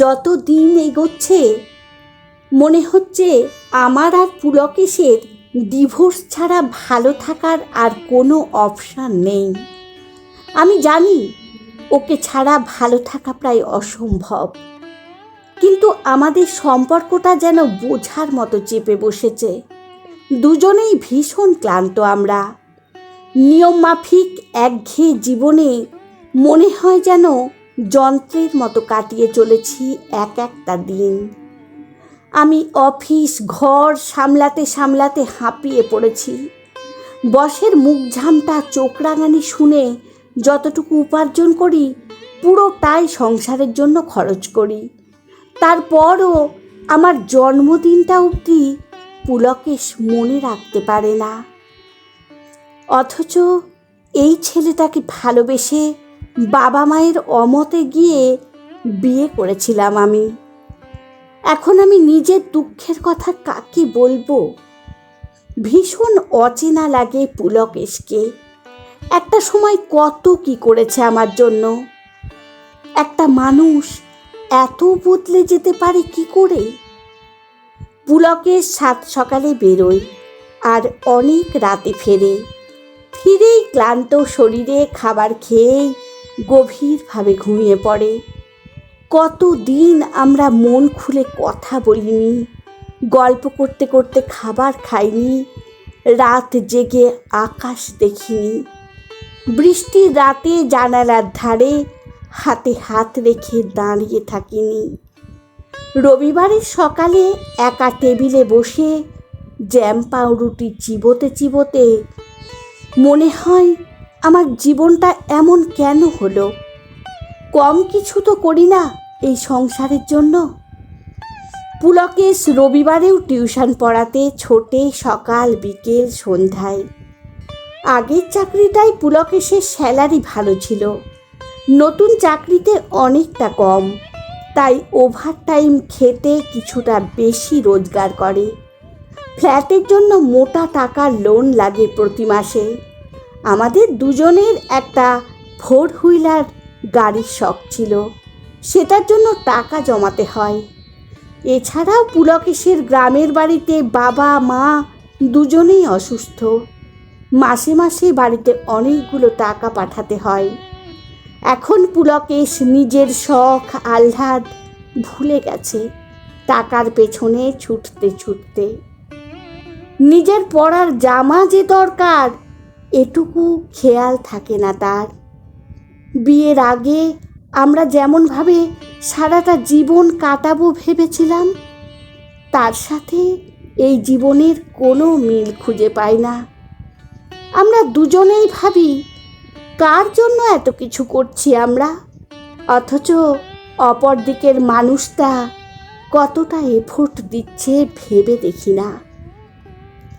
যত দিন এগোচ্ছে, মনে হচ্ছে আমার আর পুলকেশের ডিভোর্স ছাড়া ভালো থাকার আর কোনো অপশান নেই। আমি জানি ওকে ছাড়া ভালো থাকা প্রায় অসম্ভব, কিন্তু আমাদের সম্পর্কটা যেন বোঝার মতো চেপে বসেছে। দুজনেই ভীষণ ক্লান্ত আমরা। নিয়ম মাফিক একঘেয়ে জীবনে মনে হয় যেন যন্ত্রের মতো কাটিয়ে চলেছি এক একটা দিন। আমি অফিস, ঘর সামলাতে সামলাতে হাঁপিয়ে পড়েছি। বসের মুখ ঝামটা চোখ রাঙানি শুনে যতটুকু উপার্জন করি, পুরোটাই সংসারের জন্য খরচ করি। তারপরও আমার জন্মদিনটা অবধি পুলকেশ মনে রাখতে পারে না। অথচ এই ছেলেটাকে ভালোবেসে বাবা মায়ের অমতে গিয়ে বিয়ে করেছিলাম আমি। এখন আমি নিজের দুঃখের কথা কাকে বলব? ভীষণ অচেনা লাগে পুলকেশকে। একটা সময় কত কি করেছে আমার জন্য। একটা মানুষ এত বদলে যেতে পারে কি করে? পুলকের সাত সকালে বেরোয় আর অনেক রাতে ফেরে। ফিরেই ক্লান্ত শরীরে খাবার খেয়েই গভীরভাবে ঘুমিয়ে পড়ে। কত দিন আমরা মন খুলে কথা বলিনি, গল্প করতে করতে খাবার খাইনি, রাত জেগে আকাশ দেখিনি। বৃষ্টির রাতে জানালার ধারে হাতে হাত রেখে দাঁড়িয়ে থাকিনি। রবিবারের সকালে একা টেবিলে বসে জ্যাম পাউরুটি চিবোতে চিবোতে মনে হয় আমার জীবনটা এমন কেন হলো? কম কিছু তো করি না এই সংসারের জন্য। পুলকেশ রবিবারেও টিউশন পড়াতে ছোটে সকাল, বিকেল, সন্ধ্যায়। আগের চাকরিটাই পুলকেশের স্যালারি ভালো ছিল। নতুন চাকরিতে অনেকটা কম। তাই ওভার টাইম খেতে কিছুটা বেশি রোজগার করে। ফ্ল্যাটের জন্য মোটা টাকার লোন লাগে প্রতি মাসে। আমাদের দুজনের একটা ফোর হুইলার গাড়ির শখ ছিল। সেটার জন্য টাকা জমাতে হয়। এছাড়াও পুলকেশের গ্রামের বাড়িতে বাবা, মা দুজনেই অসুস্থ। মাসে মাসে বাড়িতে অনেকগুলো টাকা পাঠাতে হয়। এখন পুলকেশ নিজের শখ, আহ্লাদ ভুলে গেছে টাকার পেছনে ছুটতে ছুটতে। নিজের পড়ার জামা যে দরকার এটুকু খেয়াল থাকে না তার। বিয়ের আগে আমরা যেমনভাবে সারাটা জীবন কাটাবো ভেবেছিলাম, তার সাথে এই জীবনের কোনো মিল খুঁজে পাই না। আমরা দুজনেই ভাবি, কার জন্য এত কিছু করছি আমরা? অথচ অপর দিকের মানুষটা কতটা এফোর্ট দিচ্ছে ভেবে দেখি না।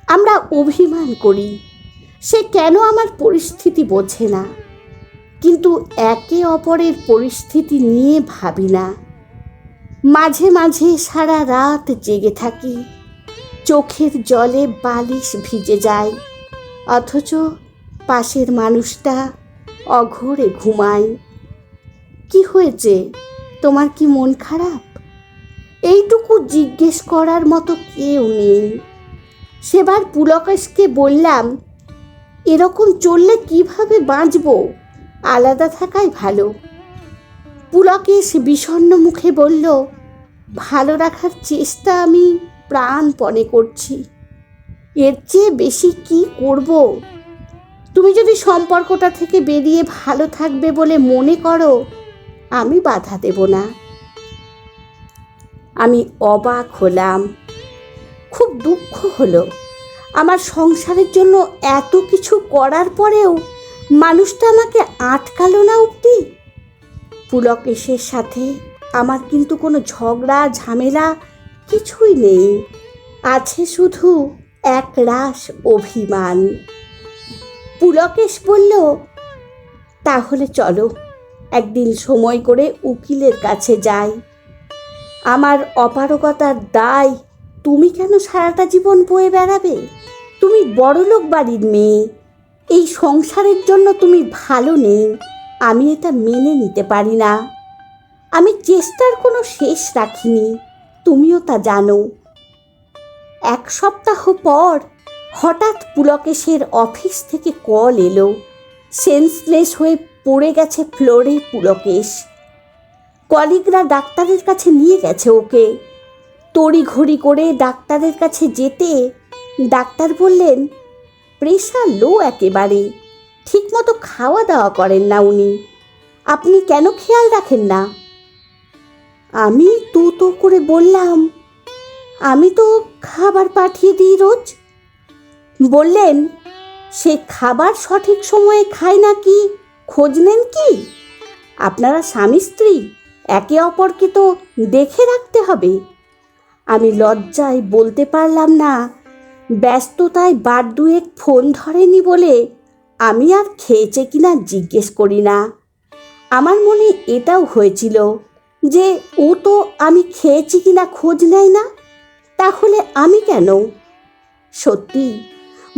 আমরা অভিমান করি সে কেন আমার পরিস্থিতি বোঝে না? কিন্তু একে অপরের পরিস্থিতি নিয়ে ভাবি না। মাঝে মাঝে সারা রাত জেগে থাকি। চোখের জলে বালিশ ভিজে যায়। অথচ পাশের মানুষটা অঘরে ঘুমায়। কি হয়েছে? তোমার কি মন খারাপ? এইটুকু জিজ্ঞেস করার মতো কেউ নেই। সেবার পুলকেশকে বললাম এরকম চললে কীভাবে বাঁচবো? আলাদা থাকাই ভালো। পুলকেশ বিষণ্ণ মুখে বলল, ভালো রাখার চেষ্টা আমি প্রাণপণে করছি। এর চেয়ে বেশি কি করব? তুমি যদি সম্পর্কটা থেকে বেরিয়ে ভালো থাকবে বলে মনে করো, আমি বাধা দেব না। আমি অবাক হলাম। খুব দুঃখ হলো আমার সংসারের জন্য এত কিছু করার পরেও মানুষটা আমাকে আটকালো না অব্দি পুলকেশের সাথে আমার কিন্তু কোনো ঝগড়া, ঝামেলা কিছুই নেই। আছে শুধু এক রাস অভিমান। পুলকেশ বলল, তাহলে চলো, একদিন সময় করে উকিলের কাছে যাই। আমার অপারগতার দায় তুমি কেন সারাটা জীবন বয়ে বেড়াবে? তুমি বড়লোক বাড়ির মেয়ে। এই সংসারের জন্য তুমি ভালো নেই। আমি এটা মেনে নিতে পারি না। আমি চেষ্টার কোনো শেষ রাখিনি। তুমিও তা জানো। এক সপ্তাহ পর হঠাৎ পুলকেশের অফিস থেকে কল এলো। সেন্সলেস হয়ে পড়ে গেছে ফ্লোরে পুলকেশ। কলিগরা ডাক্তারের কাছে নিয়ে গেছে ওকে। তড়িঘড়ি করে ডাক্তারের কাছে যেতে ডাক্তার বললেন, প্রেশার লো একেবারে। ঠিকমতো খাওয়া দাওয়া করেন না উনি। আপনি কেন খেয়াল রাখেন না? আমি তু তো করে বললাম, আমি তো খাবার পাঠিয়ে দিই রোজ। বললেন, সে খাবার সঠিক সময়ে খায় না কি খোঁজ নেন কি? আপনারা স্বামী স্ত্রী, একে অপরকে তো দেখে রাখতে হবে। আমি লজ্জায় বলতে পারলাম না ব্যস্ততায় বার দুয়েক ফোন ধরেনি বলে আমি আর খেয়েছে কিনা জিজ্ঞেস করি না। আমার মনে এটাও হয়েছিল যে ও তো আমি খেয়েছি কিনা খোঁজ নেয় না, তাহলে আমি কেন? সত্যি,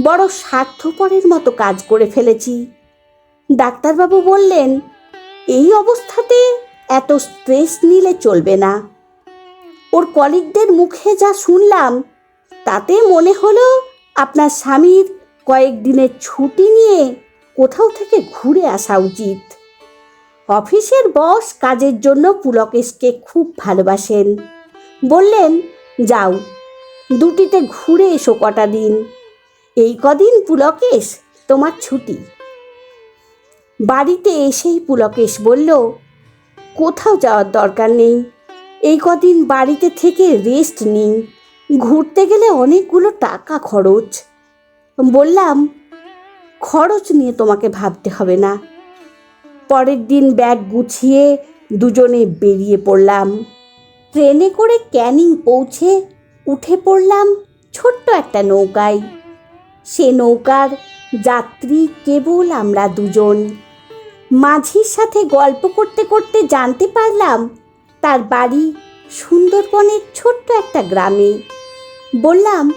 বড় স্বার্থপরের মতো কাজ করে ফেলেছি। ডাক্তারবাবু বললেন, এই অবস্থাতে এত স্ট্রেস নিলে চলবে না। ওর কলিগদের মুখে যা শুনলাম তাতে মনে হলো আপনার স্বামীর কয়েকদিনের ছুটি নিয়ে কোথাও থেকে ঘুরে আসা উচিত। অফিসের বস কাজের জন্য পুলকেশকে খুব ভালোবাসেন। বললেন, যাও, দুটিতে ঘুরে এসো কটা দিন। এই কদিন পুলকেশ, তোমার ছুটি। বাড়িতে এসেই পুলকেশ বলল, কোথাও যাওয়ার দরকার নেই। এই কদিন বাড়িতে থেকে রেস্ট নিন। ঘুরতে গেলে অনেকগুলো টাকা খরচ। বললাম, খরচ নিয়ে তোমাকে ভাবতে হবে না। পরের দিন ব্যাগ গুছিয়ে দুজনে বেরিয়ে পড়লাম। ট্রেনে করে ক্যানিং পৌঁছে উঠে পড়লাম ছোট্ট একটা নৌকায়। সে নৌকার যাত্রী কেবল আমরা দুজন। মাঝির সাথে গল্প করতে করতে জানতে পারলাম, তার বাড়ি সুন্দরবনের ছোট্ট একটা গ্রামে। বললাম,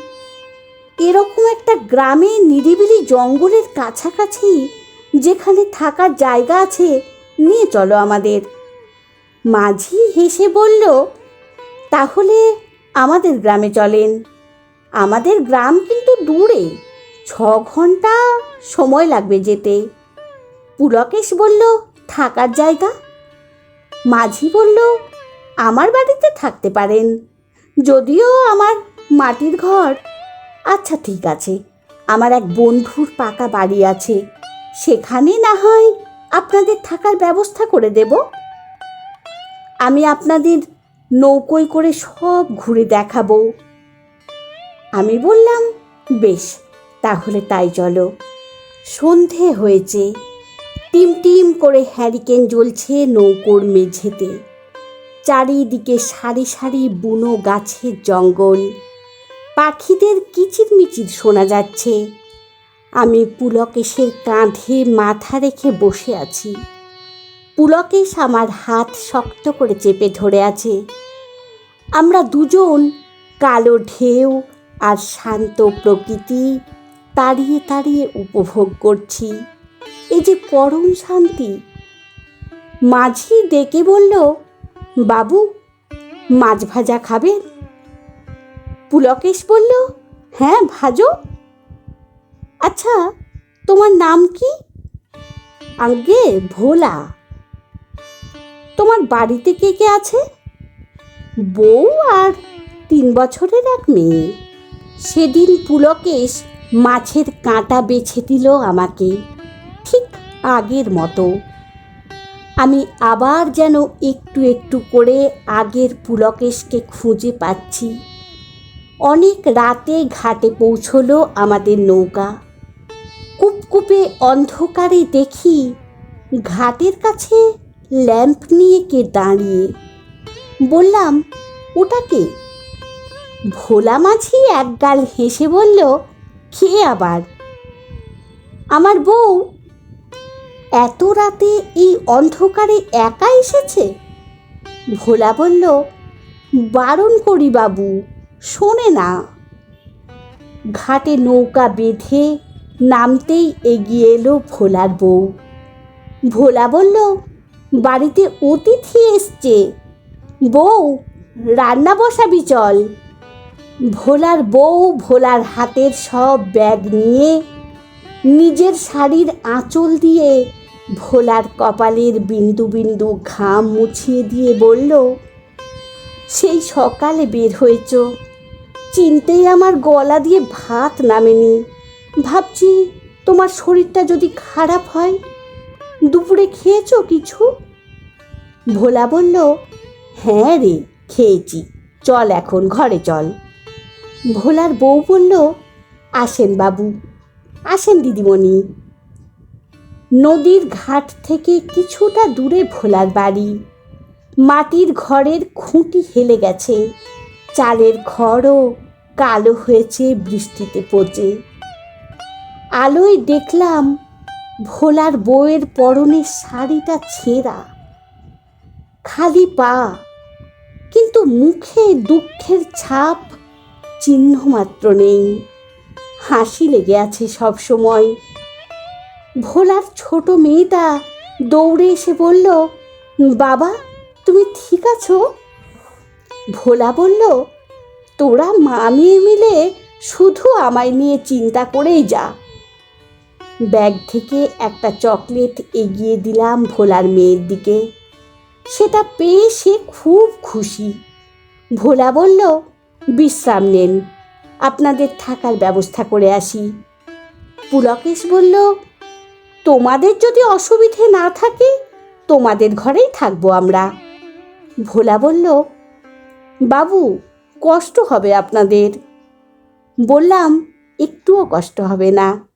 এরকম একটা গ্রামে নিরিবিলি জঙ্গলের কাছাকাছি যেখানে থাকার জায়গা আছে, নিয়ে চলো আমাদের। মাঝি হেসে বলল, তাহলে আমাদের গ্রামে চলেন। আমাদের গ্রাম কিন্তু দূরে, ছ ঘণ্টা সময় লাগবে যেতে। পুলকেশ বলল, থাকার জায়গা? মাঝি বলল, আমার বাড়িতে থাকতে পারেন। যদিও আমার মাটির ঘর? আচ্ছা ঠিক আছে। আমার এক বন্ধুর পাকা বাড়ি আছে। সেখানে না হয় আপনাদের থাকার ব্যবস্থা করে দেব। আমি আপনাদের নৌকোয় করে সব ঘুরে দেখাবো। আমি বললাম, বেশ, তাহলে তাই চলো। সন্ধে হয়েছে। টিম টিম করে হ্যারিকেন জ্বলছে নৌকোর মেঝেতে। চারিদিকে সারি সারি বুনো গাছের জঙ্গল। পাখিদের কিচিরমিচির শোনা যাচ্ছে। আমি পুলকেশের কাঁধে মাথা রেখে বসে আছি। পুলকেশ আমার হাত শক্ত করে চেপে ধরে আছে। আমরা দুজন কালো ঢেউ আর শান্ত প্রকৃতি তাড়িয়ে তাড়িয়ে উপভোগ করছি। এই যে পরম শান্তি। মাঝি ডেকে বলল, বাবু, মাছ ভাজা খাবেন? পুলকেশ বলল হ্যাঁ ভাজো। আচ্ছা তোমার নাম কি? আগে ভোলা। তোমার বাড়িতে কে কে আছে? বউ আর তিন বছরের এক মেয়ে। সেদিন পুলকেশ মাছের কাঁটা বেছে দিল আমাকে, ঠিক আগের মতো। আমি আবার যেন একটু একটু করে আগের পুলকেশকে খুঁজে পাচ্ছি। অনেক রাতে ঘাটে পৌঁছলো আমাদের নৌকা। কুপকুপে অন্ধকারে দেখি ঘাটের কাছে ল্যাম্প নিয়ে কে দাঁড়িয়ে। বললাম ওটাকে ভোলা মাঝি একগাল হেসে বলল খেয়ে আবার? আমার বউ। এত রাতে এই অন্ধকারে একা এসেছে? ভোলা বলল, বারণ করি বাবু। শোনে না। ঘাটে নৌকা বেঁধে নামতেই এগিয়ে এলো ভোলার বউ। ভোলা বলল, বাড়িতে অতিথি এসছে। বউ, রান্না বসাবি চল। ভোলার বউ ভোলার হাতের সব ব্যাগ নিয়ে নিজের শাড়ির আঁচল দিয়ে ভোলার কপালের বিন্দু বিন্দু ঘাম মুছিয়ে দিয়ে বলল, সেই সকালে বের হয়েছ। চিনতেই আমার গলা দিয়ে ভাত নামেনি। ভাবছি, তোমার শরীরটা যদি খারাপ হয়, দুপুরে খেয়েছো কিছু? ভোলা বলল হ্যাঁ রে, খেয়েছি। চল এখন ঘরে চল। ভোলার বউ বলল, আসেন বাবু, আসেন দিদিমণি। নদীর ঘাট থেকে কিছুটা দূরে ভোলার বাড়ি। মাটির ঘরের খুঁটি হেলে গেছে। চালের ঘরও কালো হয়েছে বৃষ্টিতে পচে। আলোয় দেখলাম ভোলার বউয়ের পরনের শাড়িটা ছেঁড়া। খালি পা, কিন্তু মুখে দুঃখের ছাপ চিহ্ন মাত্র নেই। হাসি লেগে আছে সব সময়। ভোলার ছোট মেয়েটা দৌড়ে এসে বলল, বাবা, তুমি ঠিক আছো? ভোলা বলল, তোরা মা মেয়ে মিলে শুধু আমায় নিয়ে চিন্তা করেই যা। ব্যাগ থেকে একটা চকলেট এগিয়ে দিলাম ভোলার মেয়ের দিকে। সেটা পেয়ে সে খুব খুশি। ভোলা বলল, বিশ্রাম নেন, আপনাদের থাকার ব্যবস্থা করে আসি। পুলকেশ বলল, তোমাদের যদি অসুবিধে না থাকে, তোমাদের ঘরেই থাকব আমরা। ভোলা বলল বাবু, কষ্ট হবে আপনাদের। বললাম, একটুও কষ্ট হবে না।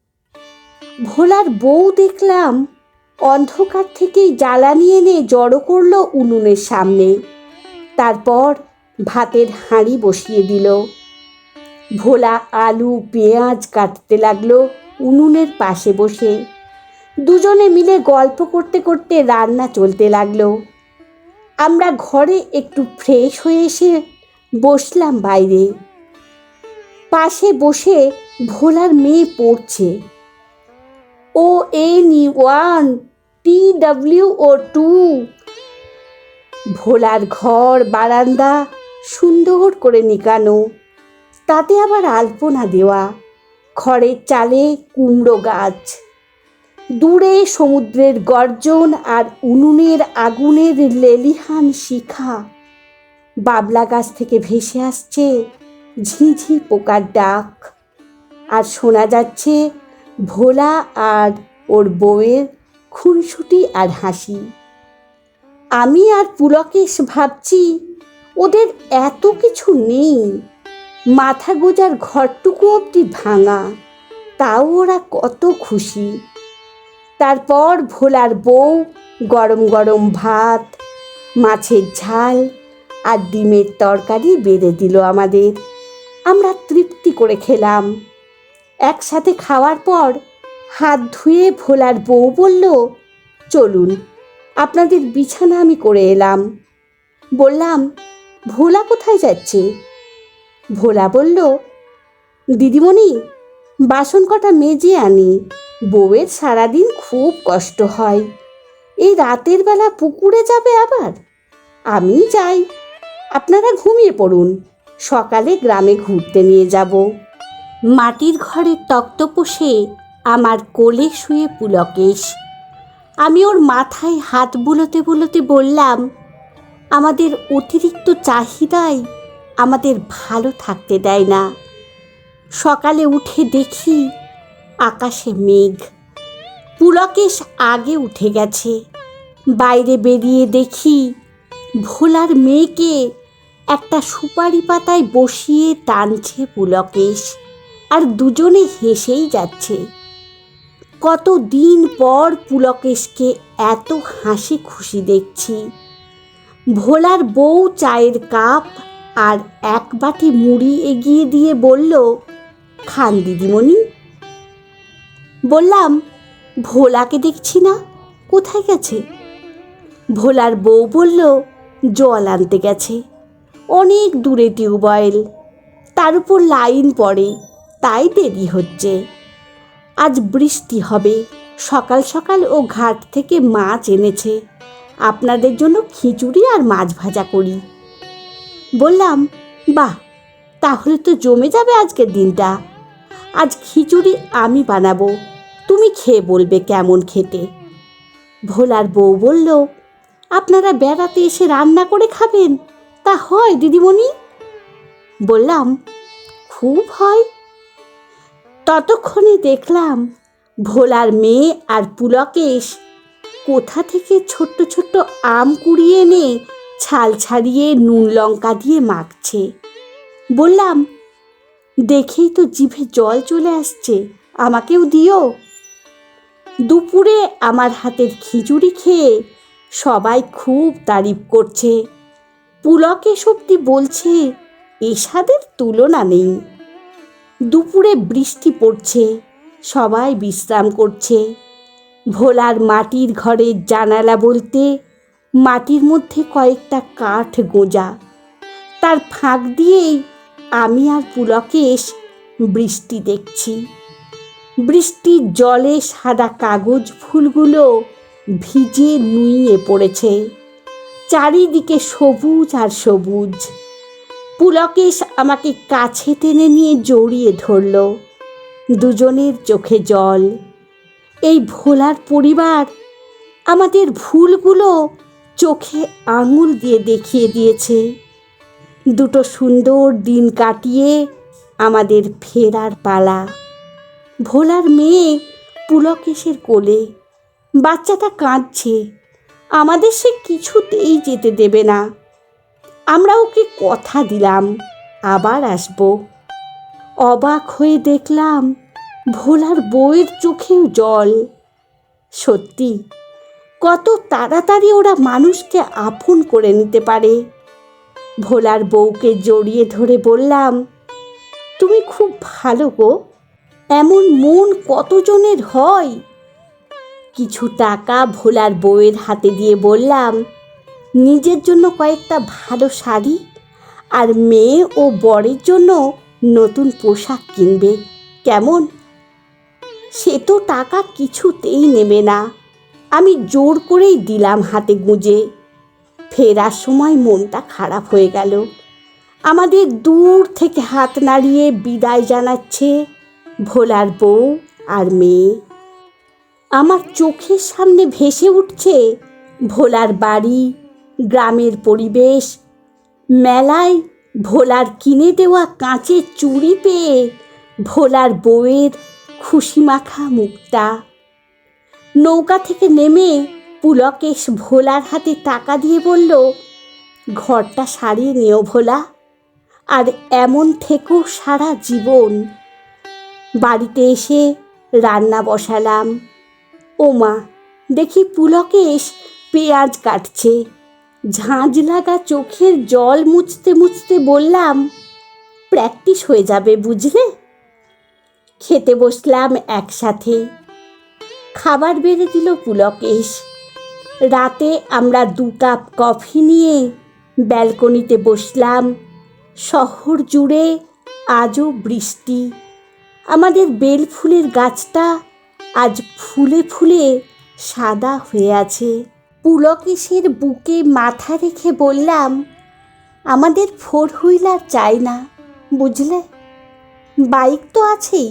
ভোলার বউ দেখলাম অন্ধকার থেকেই জ্বালানি এনে জড়ো করল উনুনের সামনে। তারপর ভাতের হাঁড়ি বসিয়ে দিল। ভোলা আলু, পেঁয়াজ কাটতে লাগল উনুনের পাশে বসে। দুজনে মিলে গল্প করতে করতে রান্না চলতে লাগল। আমরা ঘরে একটু ফ্রেশ হয়ে এসে বসলাম বাইরে। পাশে বসে ভোলার মেয়ে পড়ছে। O N one T W O two. ভোলার ঘর, বারান্দা সুন্দর করে নিকানো। তাতে আবার আলপনা দেওয়া। খড়ের চালে কুমড়ো গাছ। দূরে সমুদ্রের গর্জন আর উনুনের আগুনের লেলিহান শিখা। বাবলা গাছ থেকে ভেসে আসছে ঝিঝি পোকার ডাক। আর শোনা যাচ্ছে ভোলা আর ওর বউয়ের খুনসুটি আর হাসি। আমি আর পুলকেশ ভাবছি ওদের এত কিছু নেই। মাথা গোজার ঘরটুকু অবধি ভাঙা, তাও ওরা কত খুশি। তারপর ভোলার বউ, গরম গরম ভাত, মাছের ঝাল আর ডিমের তরকারি বেড়ে দিল আমাদের। আমরা তৃপ্তি করে খেলাম। একসাথে খাওয়ার পর হাত ধুয়ে ভোলার বউ বলল, চলুন, আপনাদের বিছানা আমি করে এলাম। বললাম, ভোলা কোথায় যাচ্ছে? ভোলা বলল, দিদিমণি, বাসন কটা মেজে আনি। বউয়ের সারাদিন খুব কষ্ট হয়। এই রাতের বেলা পুকুরে যাবে আবার? আমি যাই। আপনারা ঘুমিয়ে পড়ুন। সকালে গ্রামে ঘুরতে নিয়ে যাব। মাটির ঘরের তক্তপোষে আমার কোলে শুয়ে পুলকেশ। আমি ওর মাথায় হাত বুলোতে বুলোতে বললাম, আমাদের অতিরিক্ত চাহিদাই আমাদের ভালো থাকতে দেয় না। সকালে উঠে দেখি আকাশে মেঘ। পুলকেশ আগে উঠে গেছে। বাইরে বেরিয়ে দেখি ভোলার মেয়েকে একটা সুপারি পাতায় বসিয়ে টানছে পুলকেশ আর দুজনে হেসেই যাচ্ছে। কত দিন পর পুলকেশকে এত হাসি খুশি দেখছি। ভোলার বউ চায়ের কাপ আর এক বাটি মুড়ি এগিয়ে দিয়ে বলল, খান দিদিমণি বললাম, ভোলাকে দেখছি না, কোথায় গেছে? ভোলার বউ বলল, জল আনতে গেছে, অনেক দূরে টিউবওয়েল, তার উপর লাইন পড়ে, তাই দেরি হচ্ছে। আজ বৃষ্টি হবে, সকাল সকাল ও ঘাট থেকে মাছ এনেছে, আপনাদের জন্য খিচুড়ি আর মাছ ভাজা করি। বললাম, বাহ, তাহলে তো জমে যাবে আজকের দিনটা। আজ খিচুড়ি আমি বানাবো তুমি খেয়ে বলবে কেমন খেতে। ভোলার বউ বলল, আপনারা বেড়াতে এসে রান্না করে খাবেন, তা হয় দিদিমণি? বললাম, খুব হয়। ততক্ষণে দেখলাম ভোলার মেয়ে আর পুলকেশ কোথা থেকে ছোট্ট ছোট্ট আম কুড়িয়ে এনে ছাল ছাড়িয়ে নুন লঙ্কা দিয়ে মাখছে। বললাম, দেখেই তো জিভে জল চলে আসছে, আমাকেও দিও। দুপুরে আমার হাতের খিচুড়ি খেয়ে সবাই খুব তারিফ করছে। পুলকে সত্যি বলছে এ স্বাদের তুলনা নেই। দুপুরে বৃষ্টি পড়ছে, সবাই বিশ্রাম করছে। ভোলার মাটির ঘরের জানালা বলতে মাটির মধ্যে কয়েকটা কাঠ গোঁজা। তার ফাঁক দিয়েই আমি আর পুলকেশ বৃষ্টি দেখছি। বৃষ্টির জলে সাদা কাগজ ফুলগুলো ভিজে নুইয়ে পড়েছে। চারিদিকে সবুজ আর সবুজ। পুলকেশ আমাকে কাছে টেনে নিয়ে জড়িয়ে ধরল। দুজনের চোখে জল। এই ভোলার পরিবার আমাদের ভুলগুলো চোখে আঙুল দিয়ে দেখিয়ে দিয়েছে। দুটো সুন্দর দিন কাটিয়ে আমাদের ফেরার পালা। ভোলার মেয়ে পুলকেশের কোলে। বাচ্চাটা কাঁদছে। আমাদের সে কিছুতেই যেতে দেবে না। আমরা ওকে কথা দিলাম, আবার আসব। অবাক হয়ে দেখলাম ভোলার বউয়ের চোখেও জল। সত্যি, কত তাড়াতাড়ি ওরা মানুষকে আপন করে নিতে পারে। ভোলার বউকে জড়িয়ে ধরে বললাম, তুমি খুব ভালো গো এমন মন কতজনের হয়? কিছু টাকা ভোলার বউয়ের হাতে দিয়ে বললাম, নিজের জন্য কয়েকটা ভালো শাড়ি আর মেয়ে ও বরের জন্য নতুন পোশাক কিনবে, কেমন? সে তো টাকা কিছুতেই নেবে না। আমি জোর করেই দিলাম হাতে গুঁজে। ফেরার সময় মনটা খারাপ হয়ে গেল। আমাদের দূর থেকে হাত নাড়িয়ে বিদায় জানাচ্ছে ভোলার বউ আর মেয়ে। আমার চোখের সামনে ভেসে উঠছে ভোলার বাড়ি, গ্রামের পরিবেশ। মেলায় ভোলার কিনে দেওয়া কাঁচের চুড়ি পেয়ে ভোলার বউয়ের খুশি মাখা মুখটা নৌকা থেকে নেমে পুলকেশ ভোলার হাতে টাকা দিয়ে বলল, ঘরটা সারিয়ে নিও ভোলা, আর এমন থেকেও সারা জীবন। বাড়িতে এসে রান্না বসালাম। ও মা দেখি পুলকেশ পেঁয়াজ কাটছে। ঝাঁঝ লাগা চোখের জল মুছতে মুছতে বললাম প্র্যাকটিস হয়ে যাবে, বুঝলে? খেতে বসলাম একসাথে। খাবার বেড়ে দিল পুলকেশ। রাতে আমরা দু কাপ কফি নিয়ে ব্যালকনিতে বসলাম। শহর জুড়ে আজও বৃষ্টি। আমাদের বেল ফুলের গাছটা আজ ফুলে ফুলে সাদা হয়ে আছে। পুলকেশের বুকে মাথা রেখে বললাম, আমাদের ফোর হুইলার চাই না, বুঝলে? বাইক তো আছেই।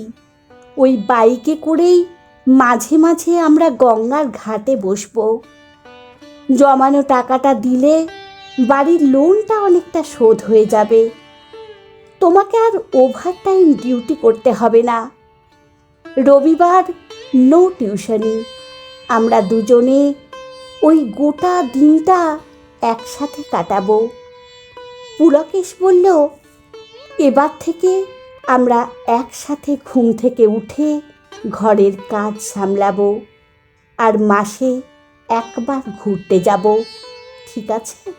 ওই বাইকে করেই মাঝে মাঝে আমরা গঙ্গার ঘাটে বসবো। জমানো টাকাটা দিলে বাড়ির লোনটা অনেকটা শোধ হয়ে যাবে। তোমাকে আর ওভার টাইম ডিউটি করতে হবে না। রবিবার নো টিউশনি আমরা দুজনে ওই গোটা দিনটা একসাথে কাটাবো। পুলকেশ বলল, এবার থেকে আমরা একসাথে ঘুম থেকে উঠে ঘরের কাজ সামলাবো আর মাসে একবার ঘুরতে যাব। ঠিক আছে?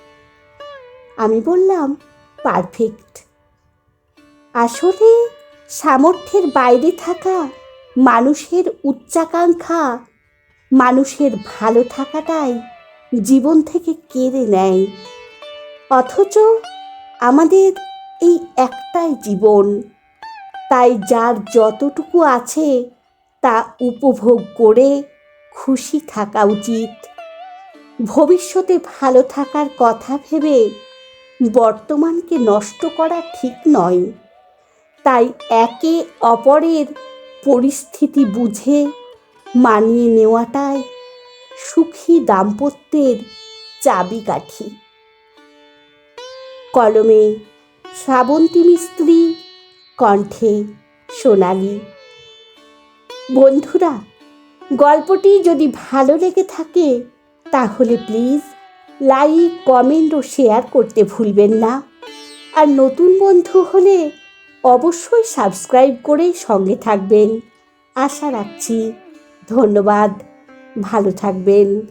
আমি বললাম, পারফেক্ট। আসলে সামর্থ্যের বাইরে থাকা মানুষের উচ্চাকাঙ্ক্ষা, মানুষের ভালো থাকাটাই জীবন থেকে কেড়ে নেয়। অথচ আমাদের এই একটাই জীবন, তাই যার যতটুকু আছে তা উপভোগ করে খুশি থাকা উচিত। ভবিষ্যতে ভালো থাকার কথা ভেবে বর্তমানকে নষ্ট করা ঠিক নয়। তাই একে অপরের পরিস্থিতি বুঝে মানিয়ে নেওয়াটাই সুখী দাম্পত্যের চাবিকাঠি। কলমে শ্রাবন্তী মিস্ত্রি কণ্ঠে সোনালি, বন্ধুরা, গল্পটি যদি ভালো লেগে থাকে, তাহলে প্লিজ লাইক, কমেন্ট ও শেয়ার করতে ভুলবেন না। আর নতুন বন্ধু হলে অবশ্যই সাবস্ক্রাইব করে সঙ্গে থাকবেন। আশা রাখছি ধন্যবাদ। ভালো থাকবেন।